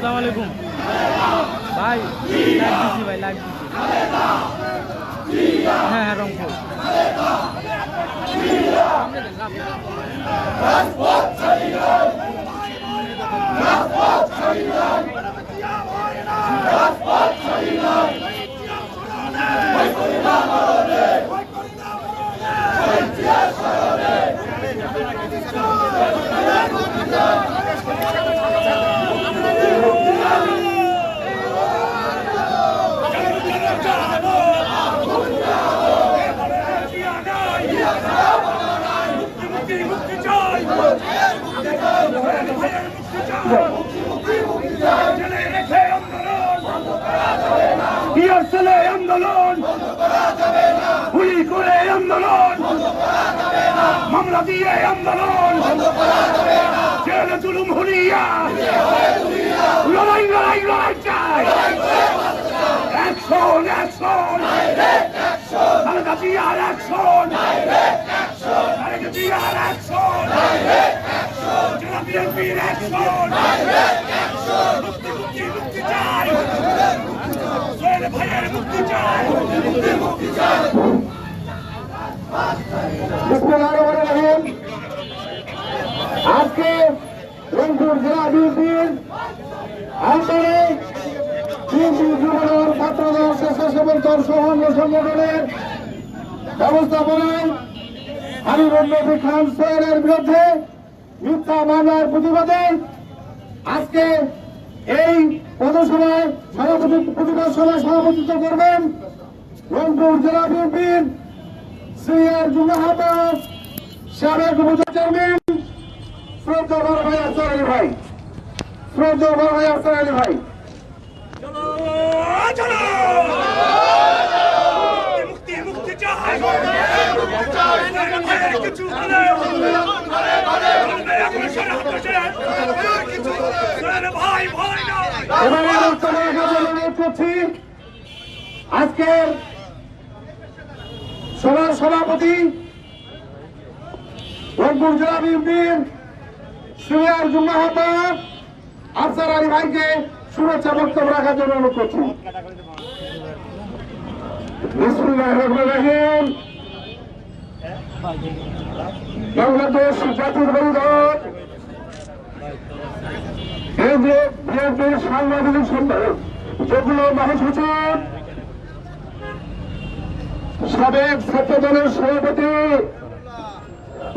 আসসালামু আলাইকুম। ভাই লাইক দিছি ভাই লাইক দিছি হ্যাঁ হ্যাঁ রংপুর। ইয়ার আন্দোলন। গুলি করে আন্দোলন। মামলা দিয়ে আন্দোলন। জেলে জুলুম হুলিয়া লড়াই লড়াই লড়াই চাই। অ্যাকশন অ্যাকশন খালেদা জিয়ার অ্যাকশন খালেদা জিয়ার অ্যাকশন জেলা বিএনপির অ্যাকশন মুক্তি মুক্তি মুক্তি চাই সোহেল ভাইয়ের মুক্তি চাই বিসমিল্লাহিররহমানিররহিম। আজকে রংপুর জেলা বিএনপির বিএনপি যুবদল, ছাত্রদল, স্বেচ্ছাসেবক দল অন্য সংগঠনের ব্যবস্থাপনায় হাবিবুর খান সোহেলের বিরুদ্ধে মিথ্যা মামলার প্রতিবাদে আজকে এই পথসভায় সভাপতি প্রতিবাদ সভায় সভাপতিত্ব করবেন রংপুর জেলা বিএনপির সিআর জুমা সাবেক উপজেলা চেয়ারম্যান শ্রদ্ধা বড় ভাই আসার আলী ভাই। শ্রদ্ধা বড় ভাই আসার আলী ভাই। চলো চলো মুক্তি মুক্তি চাই ভাইয়ের কিছু হলে বলবে এখন সারা দেশে সোহেল ভাই ভয় নাই এবারে বক্তব্য রাখার জন্য অনুরোধ করছি আজকের সভার সভাপতি রংপুর জেলা বিএনপির সিনিয়র জুম্মা আফসার আলী ভাইকে শুভেচ্ছা বক্তব্য রাখার জন্য অনুরোধ করছি। বিসমুল্লাহির রহমানির রহিম। বাংলাদেশ জাতীয়তাবাদী দল এই সাংবাদিক সম্মেলন। যেগুলো মহাসচিব, সাবেক ছাত্র দলের সভাপতি,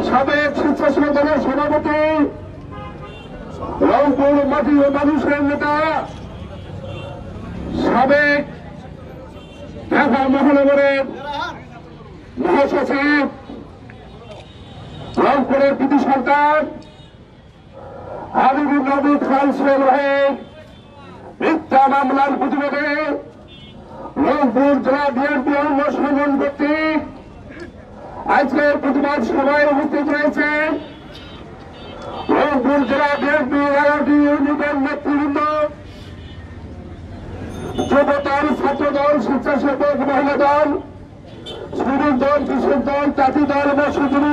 সাবেক স্বেচ্ছাসেবক দলের সভাপতি, রংপুর মাটি ও মানুষের নেতা, সাবেক ঢাকা মহানগরের মহাসচিব রংপুরের পিটি সরকার, হাবিবুর নবী খান সোহেল মিথ্যা মামলার প্রতিবাদে রংপুর জেলা বিএনপি অঙ্গ সংগঠন কর্তৃক আজকের প্রতিবাদ সভায় উপস্থিত রয়েছে রংপুর জেলা বিএনপি এগারোটি ইউনিটের নেতৃবৃন্দ যুব দল ছাত্র দল স্বেচ্ছাসেবক মহিলা দল, শ্রমিক দল, কৃষক দল, জাতি দল, মৎস্যজীবী দল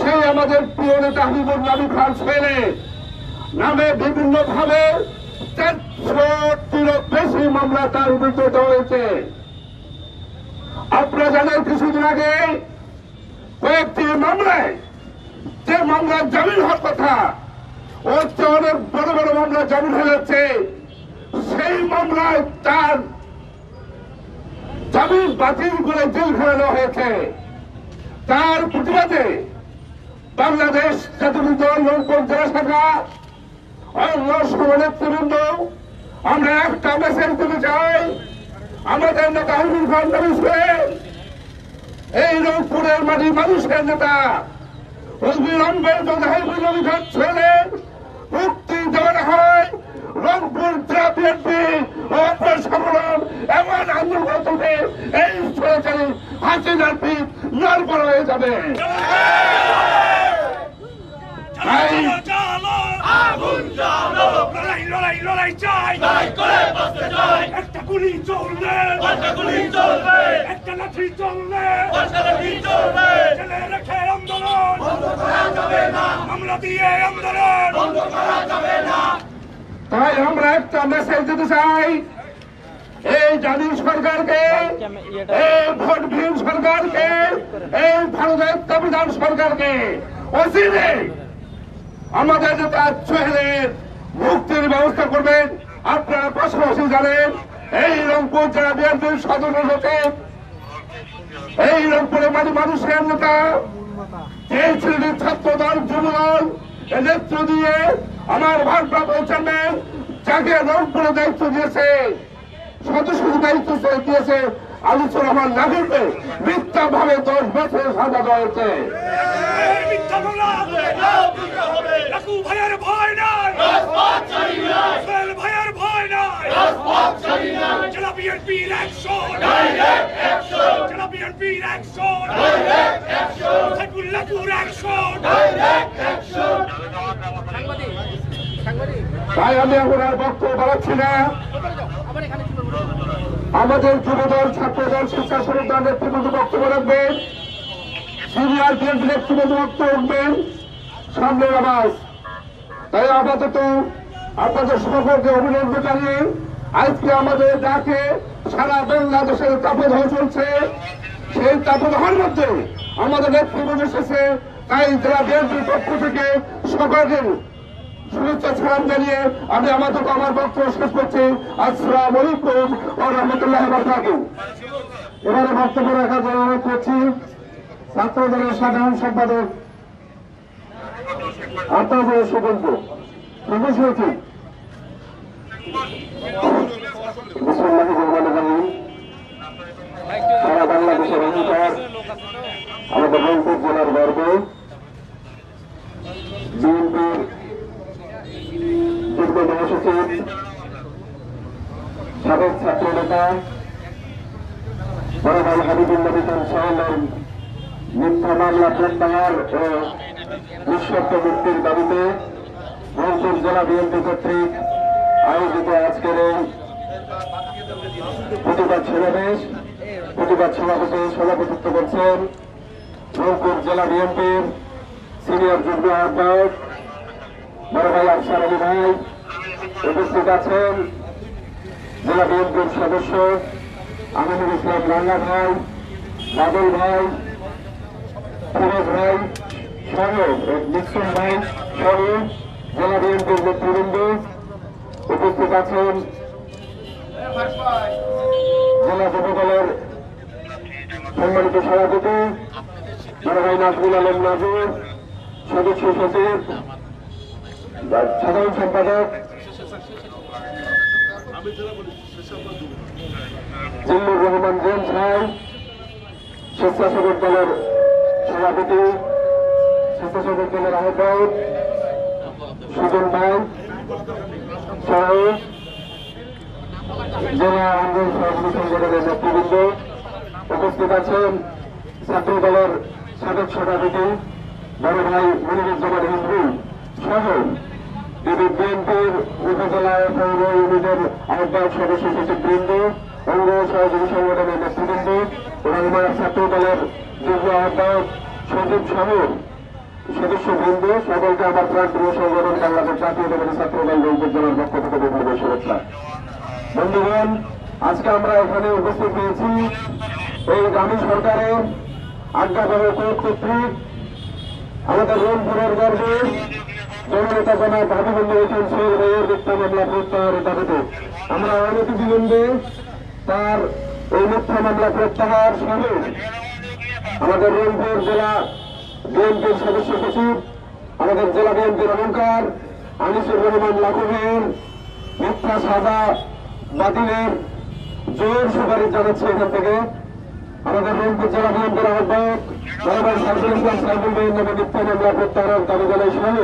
সেই আমাদের প্রিয় নেতা হাবিবুর নবী খান ছেলে। নামে বিভিন্ন ভাবে বেশি মামলা তার বিরুদ্ধে হয়েছে। আপনারা জানেন কিছুদিন আগে কয়েকটি মামলায় যে মামলার জামিন হওয়ার কথা, ওর চেয়ে অনেক বড় বড় মামলা জামিন হয়ে যাচ্ছে। সেই মামলায় তার জামিন বাতিল করে জেল ফেরানো হয়েছে। তার প্রতিবাদে বাংলাদেশ জাতীয় দল রংপুর জেলা শাখা অন্য নেতৃবৃন্দ আমরা একটা মেসেজ দিতে চাই। আমাদের নেতা হাবিবুল খান এই রংপুরের মাটি মানুষের নেতা অবিলম্বে খান ছেলে, মুক্তি দেওয়া হয়। রংপুর জেলা বিএনপি আপনার সম্মেলন এমন আন্দোলন এই সরকারি হাসিনার পিঠ নড়বড় হয়ে যাবে। একটা গুলি চলবে। একটা গুলি চলবে। একটা লাঠি চলবে। একটা লাঠি চলবে। জেলে রেখে আন্দোলন। বন্ধ করা যাবে না। মামলা দিয়ে আন্দোলন। বন্ধ করা যাবে না। তাই আমরা একটা মেসেজ দিতে চাই। এই জাতির সরকারকে, এই ভোটবিহীন সরকারকে, এই ভারতের সংবিধান সরকারকে অচিরে আমাদের যাতে আচ্ছহের মুক্তির ব্যবস্থা করবেন, আপনারা পাশাপাশি জানেন, এই রংপুর জেলা বিএনপির সদস্য সচিব এই রংপুরে মানে মানুষের নেতা। এই শ্রেণির ছাত্রদল, যুবদল নেতৃত্ব দিয়ে আমার ভারপ্রাপ্ত চেয়ারম্যান যাকে রংপুরে দায়িত্ব দিয়েছে সদস্য দায়িত্ব দিয়েছে আলোচনা আমার না করবে মিথ্যা ভাবে দশ বছর সাজা দেওয়া হয়েছে ভাইয়ের ভয় নাই সোহেল ভাইয়ের ভয় নাই জেলা বিএনপির অ্যাকশন জেলা বিএনপির অ্যাকশন সাইফুল লাকুর অ্যাকশন তাই আমি এখন আর বক্তব্য বাড়াচ্ছি না। আমাদের যুবদল, ছাত্রদল, স্বেচ্ছাসেবক দল নেতৃবৃন্দ বক্তব্য রাখবেন সিনিয়র বিএনপি নেতৃবৃন্দ বক্তব্য রাখবেন সামনের আবাস তাই আপাতত আপনাদের সকলকে অভিনন্দন জানিয়ে আজকে আমাদের ডাকে সারা বাংলাদেশের তাপদাহ চলছে। সেই তাপদাহের মধ্যে আমাদের নেতৃবৃন্দ এসেছে। তাই জেলা বিএনপির পক্ষ থেকে সকলকে শুভেচ্ছা সালাম জানিয়ে আমি আমাদের আমার বক্তব্য শেষ করছি। আসসালাম আলাইকুম ও রহমতুল্লাহ বারকাতুহু। এবারে বক্তব্য রাখার জন্য অনুরোধ করছি ছাত্র দলের সাধারণ সম্পাদক আপনাদের সুগন্ধ অঙ্গীকার আমাদের জেলার গর্ব। বিএনপির যুগ্ম মহাসচিব সাবেক ছাত্র নেতা ভাই হাবিবুল্লাহ বিধান মিথ্যা মামলা প্রত্যাহার ও নিঃশর্ত মুক্তির দাবিতে রংপুর জেলা বিএনপি কর্তৃক আয়োজিত আজকের প্রতিবাদ সমাবেশ প্রতিবাদ সমাবেশে সভাপতিত্ব করছেন রংপুর জেলা বিএনপির সিনিয়র যুগ্ম আহ্বায়ক বড় ভাই আফসার আলী ভাই, উপস্থিত আছেন জেলা বিএনপির সদস্য আমিনুল ইসলাম রাঙ্গা ভাই, বাদল ভাই, ফিরোজ ভাই সহ নিশ্চন ভাই সহ জেলা বিএনপির নেতৃবৃন্দ উপস্থিত আছেন জেলা যুবদলের সম্মানিত সভাপতি বড় ভাই নাজমুল আলম নাজুর, সদস্য সচিব সাধারণ সম্পাদক জিল্লুর রহমান জেমস ভাই স্বেচ্ছাসেবক দলের সভাপতি, স্বেচ্ছাসেবক দলের আহ্বায়ক সুজন ভাই সহ জেলা আন্দোলন সভাপতি সংগঠনের নেতৃবৃন্দ উপস্থিত আছেন ছাত্র দলের সাবেক সভাপতি বড় ভাই মনিরুজ্জামান হিন্দু সহ পৌর ইউনিটের আহ্বায়ক সদস্য অঙ্গ সহযোগী সংগঠনের নেতৃবৃন্দ ছাত্র দলের যুগ্ম আহ্বায়ক সকলকে আমার প্রাণ প্রিয় সংগঠন জাতীয় দলের ছাত্র দল পক্ষ থেকে বিভিন্ন শুভেচ্ছা। বন্ধুগণ, আজকে আমরা এখানে উপস্থিত হয়েছি এই গ্রামীণ সরকারের কোর্ট কর্তৃক আমাদের রংপুরের গর্বে। জননেতা জনাব হাবিবুল্লাহ হোসেন সোহেল ভাইয়ের মিথ্যা মামলা প্রত্যাহারের দাবিতে আমরা অনতি বিলম্বে তার এই মিথ্যা মামলা প্রত্যাহার সহ আমাদের রংপুর জেলা বিএনপির সদস্য সচিব, আমাদের জেলা বিএনপির অহংকার, আনিসুর রহমান লাখুমের মিথ্যা সাজা বাতিলের জোর সুপারিশ জানাচ্ছি এখান থেকে। আমাদের রংপুর জেলা বিএনপির আহ্বায়ক জনগণ সাইফুল ইসলাম ভাইয়ের নামে মিথ্যা মামলা প্রত্যাহারের দাবি জানাই সহ।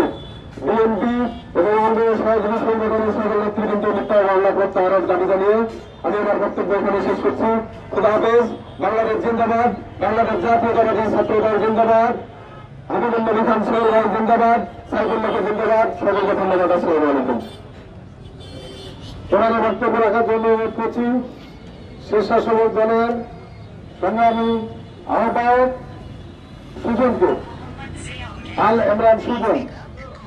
বিএনপি এবং আমাদের সহযোগী সংগঠনের সকল নেতৃবৃন্দ মিথ্যা মামলা প্রত্যাহারের দাবি জানিয়ে আমি আমার বক্তব্য এখানে শেষ করছি। খুদা হাফেজ, বাংলাদেশ জিন্দাবাদ, বাংলাদেশ জাতীয়তাবাদী ছাত্র দল জিন্দাবাদ হাবিবুল্লাহ খান সোহেল জিন্দাবাদ সাইফুল্লাহকে জিন্দাবাদ সকলকে ধন্যবাদ, আসসালামু আলাইকুম। ওনারা বক্তব্য রাখার জন্য অনুরোধ করছি স্বেচ্ছাসেবক দলের সংগ্রামী আহ্বায়ক সুজনকে আল ইমরান সুজন।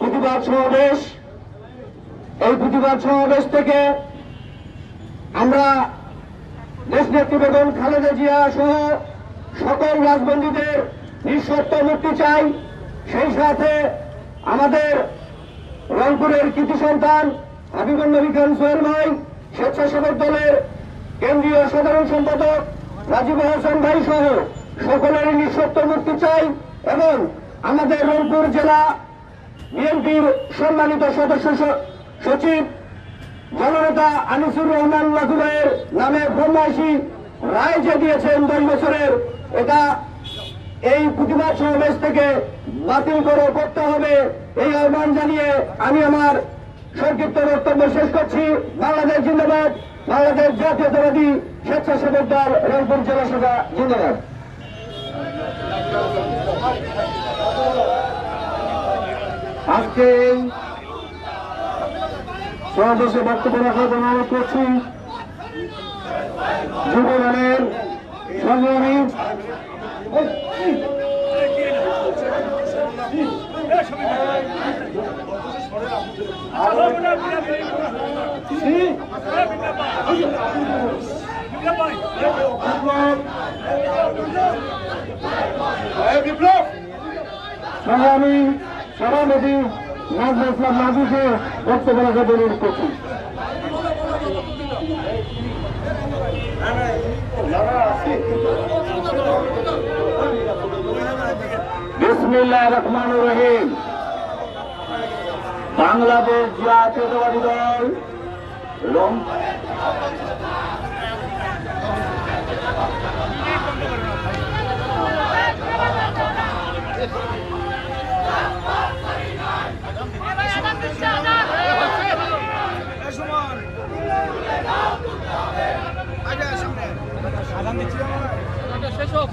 প্রতিবাদ সমাবেশ। এই প্রতিবাদ সমাবেশ থেকে আমরা দেশনেত্রী বেগম খালেদা জিয়া সহ সকল রাজবন্দীদের নিঃশর্ত মুক্তি চাই। সেই সাথে আমাদের রংপুরের কৃতি সন্তান হাবিবুল নবী খান সোহেল ভাই, স্বেচ্ছাসেবক দলের কেন্দ্রীয় সাধারণ সম্পাদক রাজীব হাসান ভাই সহ সকলের নিঃশর্ত মুক্তি চাই এবং আমাদের রংপুর জেলা বিএনপির সম্মানিত সদস্য সচিব জননেতা আনিসুর রহমান লাখু ভাইয়ের নামে ফরমাইশি রায় যে দিয়েছেন দশ বছরের, এটা এই প্রতিবাদ সমাবেশ থেকে বাতিল করে করতে হবে এই আহ্বান জানিয়ে আমি আমার সংক্ষিপ্ত বক্তব্য শেষ করছি। বাংলাদেশ জিন্দাবাদ, বাংলাদেশ জাতীয়তাবাদী স্বেচ্ছাসেবক দল রংপুর জেলা শাখা জিন্দাবাদ। আজকে সমাবেশে বক্তব্য রাখার জন্য অনুরোধ করছি। যুব দলের সংগ্রামী সংগ্রামী সভাপতি নাজমা ইসলাম নাজুকে বক্তব্য রাখার জন্য অনুরোধ বাংলাদেশ জাতীয়তাবাদী দল রং- শেষ হোক।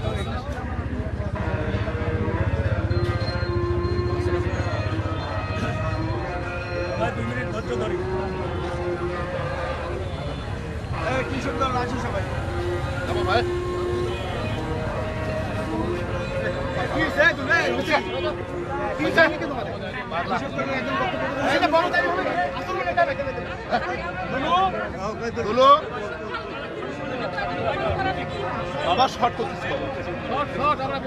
দুই মিনিট ধৈর্য ধরি। আবার শর্ট করতেছি আমরা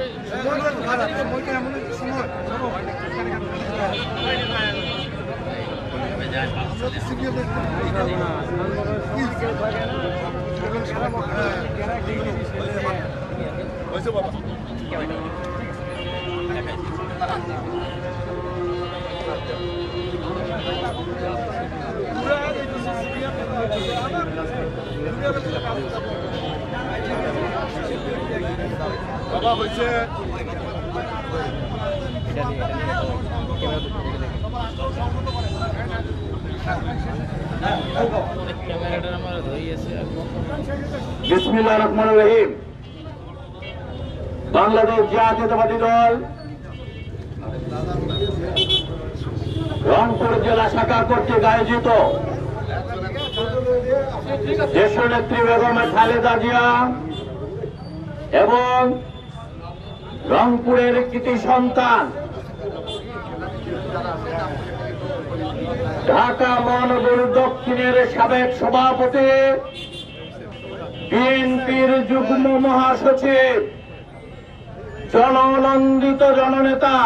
হয়েছে বাবা বাবা হয়েছে ক্যামেরাটা বিসমিল্লাহ রহমান রহিম। বাংলাদেশ জাতীয়তাবাদী দল রংপুর জেলা শাখা কর্তৃক আয়োজিত দেশনেত্রী বেগম খালেদা জিয়া এবং রংপুরের কৃতি সন্তান। ঢাকা মহানগর দক্ষিণের সাবেক সভাপতি, বিএনপির যুগ্ম মহাসচিব জননন্দিত জননেতা,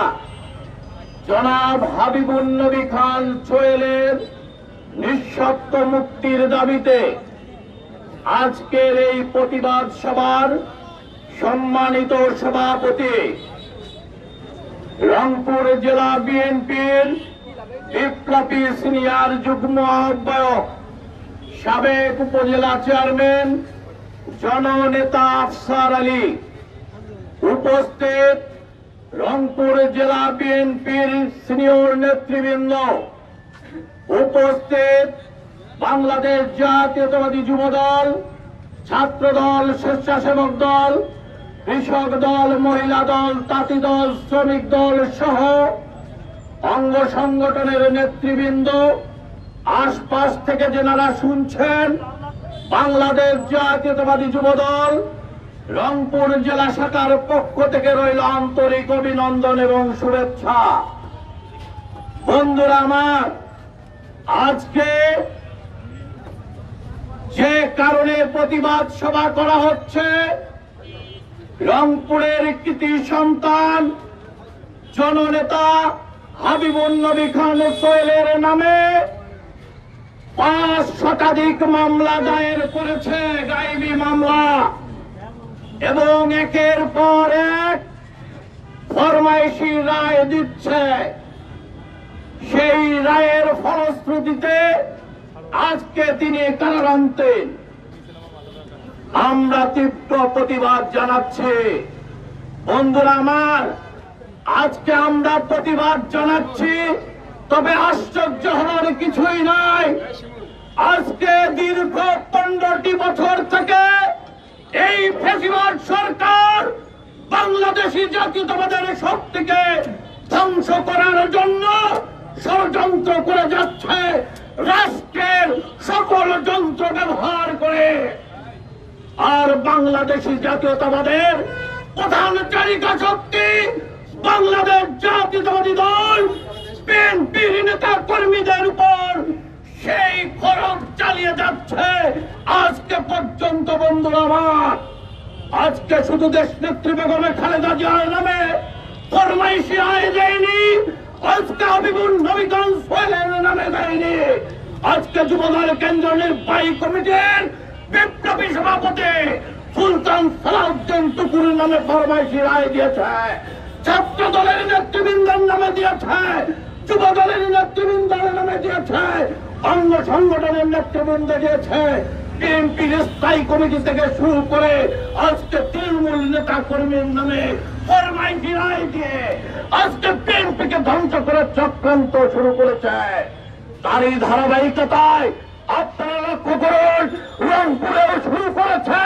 জনাব হাবিবুল নবী খান সোহেলের নিঃশর্ত মুক্তির দাবিতে আজকের এই প্রতিবাদ সভার সম্মানিত সভাপতি, রংপুর জেলা বিএনপির বিপ্লবী সিনিয়র যুগ্ম আহ্বায়ক, সাবেক উপজেলা চেয়ারম্যান, জননেতা আফসার আলী। উপস্থিত রংপুর জেলা বিএনপির সিনিয়র নেতৃবৃন্দ। উপস্থিত বাংলাদেশ জাতীয়তাবাদী যুব দল ছাত্র দল স্বেচ্ছাসেবক দল কৃষক দল, মহিলা দল, তাঁতি দল, শ্রমিক দল সহ অঙ্গ সংগঠনের নেতৃবৃন্দ, আশপাশ থেকে যেনারা শুনছেন, বাংলাদেশ জাতীয়তাবাদী যুব দল, রংপুর জেলা শাখার পক্ষ থেকে রইল আন্তরিক অভিনন্দন এবং শুভেচ্ছা। বন্ধুরা আমার, আজকে যে কারণে প্রতিবাদ সভা করা হচ্ছে রংপুরের কৃতি সন্তান, জননেতা হাবিবুল নবী খান সোহেলের নামে পাঁচ শতাধিক মামলা দায়ের করেছে গাইবি মামলা। এবং একের পর এক ফরমাইশি রায় দিচ্ছে। সেই রায়ের ফলশ্রুতিতে আজকে তিনি কারাগান্তে আমরা তীব্র প্রতিবাদ জানাচ্ছি। বন্ধুরা আমার, আজকে আমরা প্রতিবাদ জানাচ্ছি, তবে আশ্চর্য হওয়ার কিছুই নাই। আজকে দীর্ঘ পনেরোটি বছর থেকে এই ফেসিবাদ সরকার বাংলাদেশি জাতীয়তাবাদের শক্তিকে ধ্বংস করার জন্য ষড়যন্ত্র করে যাচ্ছে, রাষ্ট্রের সকল যন্ত্র ব্যবহার করে। আর বাংলাদেশি জাতীয়তাবাদের প্রধান চালিকা শক্তি বাংলাদেশ জাতীয়তাবাদী দল বিএনপির নেতা কর্মীদের উপর সেই খরচ চালিয়ে যাচ্ছে। আজকে পর্যন্ত বন্ধুরা আমার, আজকে শুধু দেশ নেত্রী বেগমে খালেদা জিয়ার নামে ফরমাইশি আয় দেয়নি, আজকে হাবিবুল নবীগঞ্জ সোহেলের নামে দেয়নি। আজকে যুবদল কেন্দ্র নির্বাহী কমিটির বিপ্লবী সভাপতি সুলতান সালাউদ্দিন টুকুরের নামে ফরমাইশি রায় দিয়েছে। ছাত্র দলের নেতৃবৃন্দের নামে দিয়েছে। যুব দলের নেতৃবৃন্দের নামে দিয়েছে। অঙ্গ সংগঠনের নেতৃবৃন্দ দিয়েছে। বিএনপির স্থায়ী কমিটি থেকে শুরু করে আজকে তৃণমূল নেতা কর্মীর নামে ফরমাইশি রায় দিয়ে আজকে বিএনপিকে ধ্বংস করে চক্রান্ত শুরু করেছে। তারই ধারাবাহিকতায় আপনারা লক্ষ্য করুন করেছে।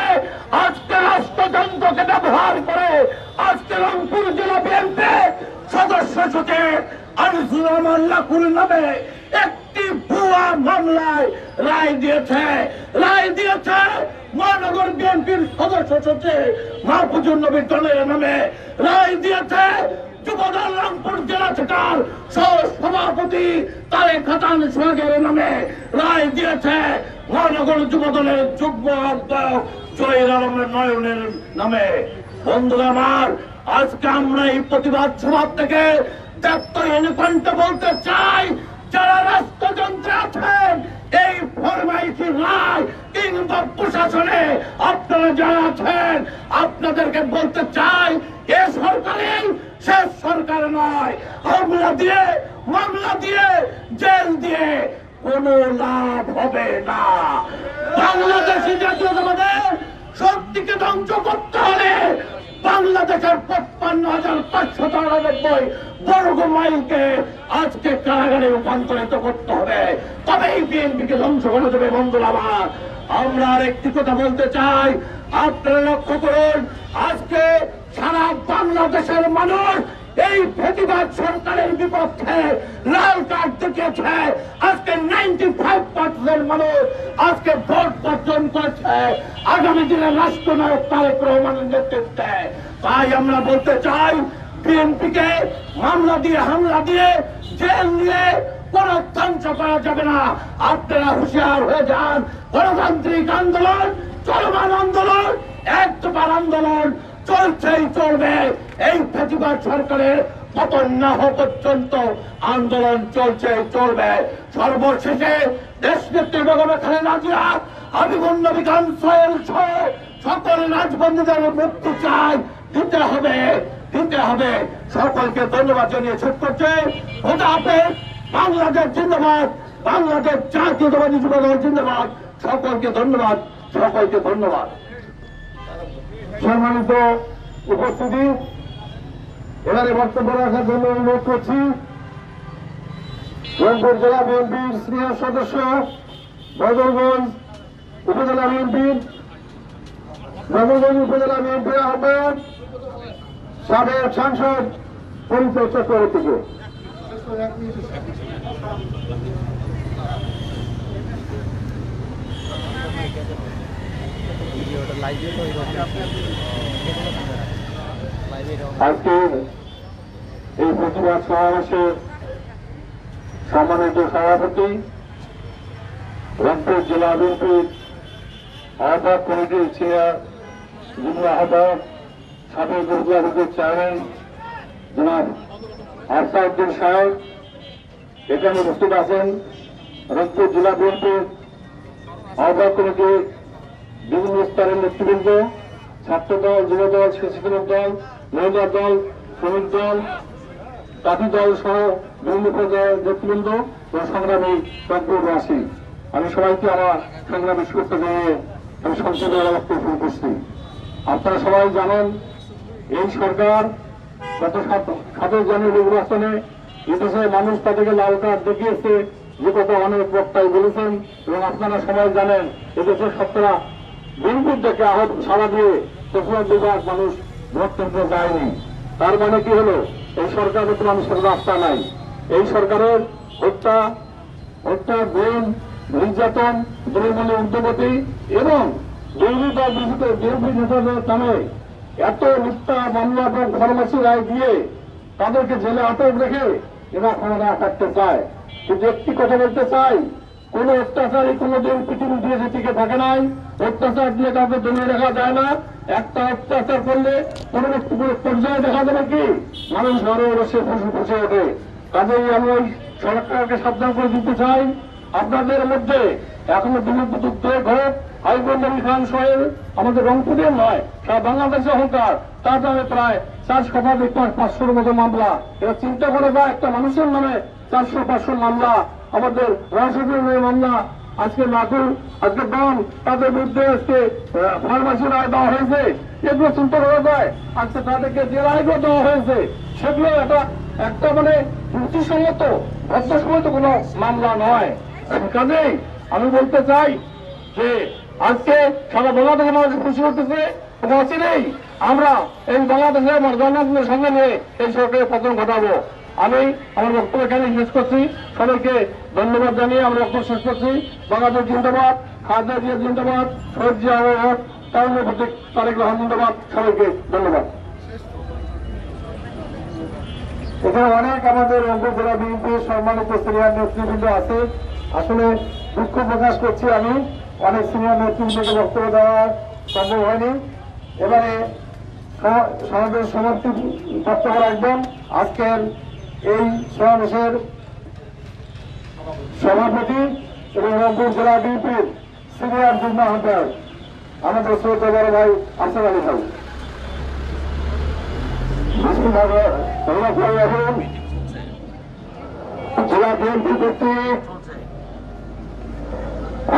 আজকে রাষ্ট্রযন্ত্রকে ব্যবহার করে আজকে রংপুর জেলা বিএনপি সদস্য সচিব আনিসুর রহমান নামে একটি ভুয়া মামলায় রায় দিয়েছে। রায় দিয়েছে মহানগর বিএনপির সদস্য সচিব মাহফুজুর নবী দলের রায় দিয়েছে যুবদল রংপুর জেলা শাখার সহ সভাপতি তারেক খাতান সোহাগের নামে রায় দিয়েছে মহানগর যুবদলের যুগ্ম আহ্বায়ক আলমের নয়নের নামে। বন্ধুরা আমার, আজকে আমরা এই প্রতিবাদ সভা থেকে বলতে চাই, যারা রাষ্ট্রযন্ত্রে আছেন, এই ফরমাইশি রায় কিংবা প্রশাসনে আপনারা যারা আছেন, আপনাদেরকে বলতে চাই, এ সরকারের শেষ সরকার নয়। হামলা দিয়ে, মামলা দিয়ে, জেল দিয়ে কোনো লাভ হবে না। বাংলাদেশি জাতীয়তাবাদের শক্তিকে ধ্বংস করতে হলে বাংলাদেশের পঁচপান্ন হাজার পাঁচশো চৌরানব্বই বর্গ মাইলকে আজকে কারাগারে রূপান্তরিত করতে হবে। তবেই বিএনপিকে ধ্বংস করা যাবে বন্ধুরা আমার। আমরা আর একটি কথা বলতে চাই। আপনারা লক্ষ্য করুন, আজকে সারা বাংলাদেশের মানুষ এই প্রতিবাদ সরকারের বিপক্ষে লাল কার্ড দেখিয়েছে। আজকে নাইনটি ফাইভ পার্সেন্ট মানুষ আজকে ভোট বর্জন করেছে। আগামী দিনে রাষ্ট্রনায়ক তারেক রহমানের নেতৃত্বে। তাই আমরা বলতে চাই, বিএনপিকে মামলা দিয়ে হামলা দিয়ে জেল দিয়ে ধ্বংস করা যাবে না। আপনারা হুঁশিয়ার হয়ে যান। গণতান্ত্রিক আন্দোলন, চলমান আন্দোলন এক দফার আন্দোলন চলছেই চলবে। এই প্রতিবাদ সরকারের পতন না হওয়া পর্যন্ত আন্দোলন চলছে চলবে। সর্বশেষে দেশ নেত্রী বেগম খালেদা জিয়া হাবিবুল নবী সকল রাজবন্দীদের মুক্তি চাই। দিতে হবে দিতে হবে। সকলকে ধন্যবাদ জানিয়ে ছোট করছে। ওটা হাফেজ বাংলাদেশ জিন্দাবাদ। বাংলাদেশ জাতীয়তাবাদী যুব দল জিন্দাবাদ। সকলকে ধন্যবাদ। সকলকে ধন্যবাদ। সম্মানিত উপস্থিতি, এবারে বক্তব্য রাখার জন্য অনুরোধ করছি, রংপুর জেলা বিএনপির সিনিয়র সদস্য বদরগঞ্জ উপজেলা বিএনপির বদরগঞ্জ উপজেলা বিএনপির আহ্বায়ক, সাবেক সাংসদ পরিচয় চক্রবর্তীকে। এই প্রতিবাদ সমাবেশে সম্মানিত সভাপতি, রংপুর জেলা বিএনপির আহ্বায়ক কমিটির সিনিয়র যুগ্ম আহ্বায়ক সাবেক চেয়ারম্যান জনাব আরসাউদ্দিন সাহেব, এখানে উপস্থিত আছেন রংপুর জেলা বিএনপির আহ্বায়ক কমিটির বিভিন্ন স্তরের নেতৃবৃন্দ ছাত্র দল যুব দল স্বেচ্ছাসেবক দল, মহিলা দল, শ্রমিক দল জাতি দল সহ বিভিন্ন পর্যায়ের নেতৃবৃন্দ ও সংগ্রামী রংপুরবাসী। আমি সবাইকে আমার সংগ্রামী শুভেচ্ছা জানিয়ে আমি সংসদে শুরু করছি আপনারা সবাই জানেন, এই সরকার গত সাতই জানুয়ারি নির্বাচনে এদেশের মানুষ তাদেরকে লাল কার্ড দেখিয়েছে যে কথা অনেক বক্তাই বলেছেন এবং আপনারা সবাই জানেন এদেশের শতকরা বিএনপির দেখে আহত সারা দিয়ে তেসরা বিভাগ মানুষ ভোট যায়নি। তার মানে কি হলো? এই সরকারের তো মানুষের রাস্তা নাই। এই সরকারের হত্যা হত্যা গুণ নির্যাতন দলীয় উদ্যোগতি এবং বিরোধী বিরোধী নেতাদের নামে এত মিথ্যা মামলা এবং ফরমাসি রায় দিয়ে তাদেরকে জেলে আটক রেখে এরা ক্ষমতা কাটতে চায়। কিন্তু একটি কথা বলতে চাই, কোন অত্যাচারই কোনোদিন পৃথিবী দিয়ে টিকে থাকে নাই, অত্যাচার দিয়ে কাউকে দমিয়ে রাখা যায় না। একটা অত্যাচার করলে পরবর্তী পর্যায়ে দেখা যাবে কি? মানুষ ঘরে বসে ফুসে ফুসে ওঠে। কাজেই আমি ওই সরকারকে সাবধান করে দিতে চাই। আপনাদের মধ্যে এখনও উদ্যোগ হোক হাইকোর্ট নবী খান সোহেল আমাদের রংপুরের নয়, সারা বাংলাদেশে অহংকার। তার নামে প্রায় চারশো শতাধিক পাঁচশোর মতো মামলা। এরা চিন্তা করে যায় একটা মানুষের নামে চারশো পাঁচশো মামলা। আমাদের নামে মামলা। আজকে নাকুল আজকে দম তাদের বিরুদ্ধে আজকে ফার্মাসি রায় দেওয়া হয়েছে। এগুলো চিন্তা করা যায়। আজকে তাদেরকে যে রায়গুলো দেওয়া হয়েছে, সেগুলো একটা একটা মানে যুক্তিসঙ্গত ভদ্রসম্মত কোনো মামলা নয়। কাজেই আমি বলতে চাই যে আজকে সারা বাংলাদেশের মানুষ খুশি হতেছে, কোনো অচিরেই আমরা এই বাংলাদেশের জনগণের সঙ্গে নিয়ে এই সরকারের পতন ঘটাবো। আমি আমার বক্তব্য এখানে শেষ করছি। সবাইকে ধন্যবাদ জানিয়ে আমরা বক্তব্য শেষ করছি। বাংলাদেশ জিন্দাবাদ খাজা জিয়া জিন্দাবাদ, শহীদ জিয়া তারুণ্য প্রতীক তারেক রহমান জিন্দাবাদ, সবাইকে ধন্যবাদ। এখানে অনেক আমাদের রংপুর জেলা বিএনপির সম্মানিত সিনিয়র নেতৃবৃন্দ আছে। আসলে দুঃখ প্রকাশ করছি আমি। অনেক সিনিয়র নেতৃবৃন্দকে বক্তব্য দেওয়া সম্ভব হয়নি। এবারে স- সমাবেশ সমাপ্তি বক্তব্য রাখবেন। আজকের এই সমাবেশের সভাপতি এবং রংপুর জেলা বিএনপির সিনিয়র যুগ্ম আহ্বায়ক আমাদের শ্রোতা বড় ভাই আফসার আলী ভাই জেলা বিএনপি কর্তৃক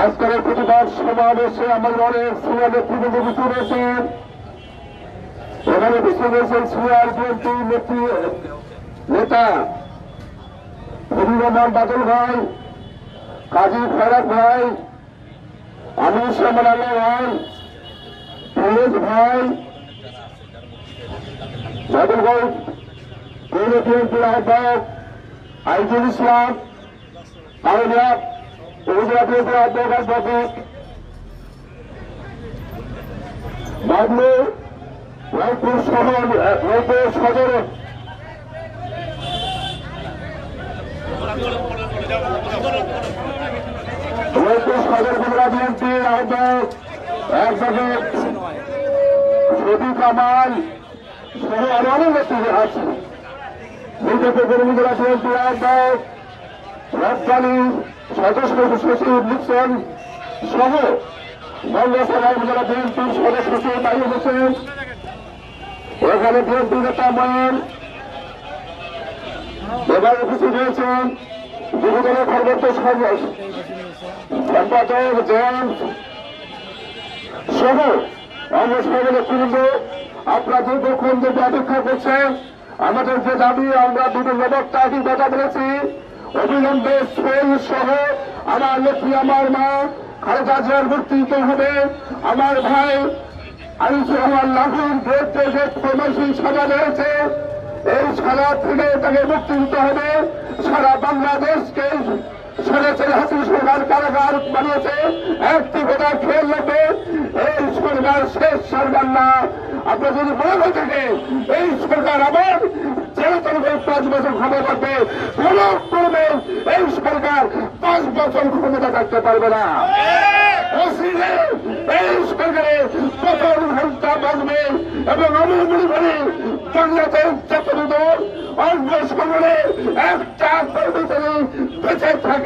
আজকের প্রতিবাদ সমাবেশে আমাদের অনেক সিনিয়র নেতৃবৃন্দ বসে রয়েছেন এখানে বসে রয়েছেন সিনিয়র বিএনপি নেত্রী, নেতা ফরিদ রহমান বাদল ভাই, কাজী ফেরাক ভাই, আমির সামান আল্লাহ ভাই, ফিরোজ ভাই জাদুঘর পৌর বিএনপির আহ্বায়ক আইজুল ইসলাম আউলিয়া বিএনপির আহ্বায়ক অধ্যাপক বাবলু রংপুর শহর রংপুর সদর রংপুর সদর উপজেলা বিএনপির সহ আরও অনেক আছে বিজেপি কর্মীরা বিএনপি আহ্বায়ক রপ্তানি সদস্য সচিব লিখছেন সহ বঙ্গসভা উপজেলা বিএনপির সদস্য সচিব বাইরে হোসেন। এখানে বিএনপি নেতা ময়ন এবার উপস্থিত হয়েছেন যুবদলের সর্বোচ্চ সম্পাদক জেমস সহ পূর্ব আপনারা দীর্ঘক্ষণ যেটা অপেক্ষা করছেন, আমাদের যে দাবি, আমরা বিভিন্ন বক্তাকে কথা বলেছি। অবিলম্বে স্কুল সহ আমার লক্ষ্মী, আমার মা, খালেদা জিয়ার মুক্তি দিতে হবে? আমার ভাই আনিসুর রহমান লাহুর বিরুদ্ধে যে ফরমাসি সাজা রয়েছে এই সাজা থেকে তাকে মুক্তি দিতে হবে। সারা বাংলাদেশকে সরকার কারাগার বানিয়েছে। একটি কথা খেয়াল রাখবে, এই সরকার শেষ সরকার না। আপনার যদি মনে হয়ে থাকে এই সরকার আবার পাঁচ বছর ক্ষমতা থাকবে কোন করবে এই সরকার পাঁচ বছর ক্ষমতা থাকতে পারবে না। এই সরকারের বাজবে এবং আমি মনে করি দল একটা কর্মচারী বেঁচে থাকে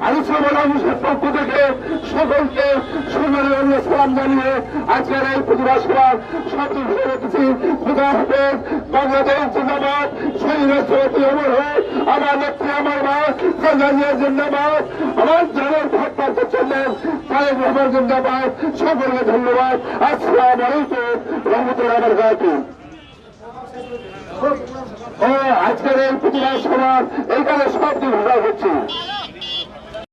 আলোচনা মানুষের পক্ষ থেকে সকলকে সুন্দরী অন্য সালাম জানিয়ে আজকের এই প্রতিবাদ সভার ঘুরে রেখেছি খুদা হাফেজ বাংলাদেশ জিন্দাবাদ শহীদ রাষ্ট্রপতি অমর হোক আমার নেত্রী আমার মা খাজানিয়া জিন্দাবাদ আমার জানার ভাগ পাতে চললেন তারেক রহমান জিন্দাবাদ সকলকে ধন্যবাদ আসসালাম আলাইকুম রহমতুল্লাহ বরকাতুহ ও, আজকের এই প্রতিবাদ সভার এইখানে সব দিন ঘোরা হচ্ছে